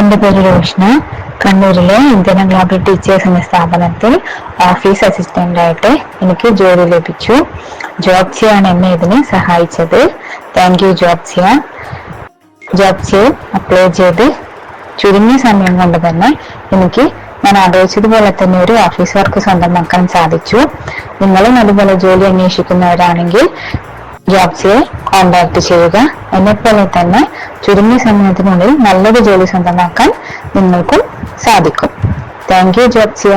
എന്റെ പേര് രോഷ്ന. കണ്ണൂരിലെ ഇന്ത്യൻ ഗ്ലോബൽ ടീച്ചേഴ്സ് എന്ന സ്ഥാപനത്തിൽ ഓഫീസ് അസിസ്റ്റന്റ് ആയിട്ട് എനിക്ക് ജോലി ലഭിച്ചു. ജോബ്സിയാണ് എന്നെ ഇതിനെ സഹായിച്ചത്. താങ്ക് യു ജോബ്സിയ ജോബ്സിയെ അപ്ലൈ ചെയ്ത് ചുരുങ്ങിയ സമയം കൊണ്ട് തന്നെ എനിക്ക് ഞാൻ ആലോചിച്ചതുപോലെ തന്നെ ഒരു ഓഫീസ് വർക്ക് സ്വന്തമാക്കാൻ സാധിച്ചു. നിങ്ങളും അതുപോലെ ജോലി അന്വേഷിക്കുന്നവരാണെങ്കിൽ ജോബ്സിയെ കോൺടാക്ട് ചെയ്യുക. എന്നെപ്പോലെ തന്നെ ചുരുങ്ങിയ സമയത്തിനുള്ളിൽ നല്ലൊരു ജോലി സ്വന്തമാക്കാൻ നിങ്ങൾക്കും സാധിക്കും. Thank you Jobsia.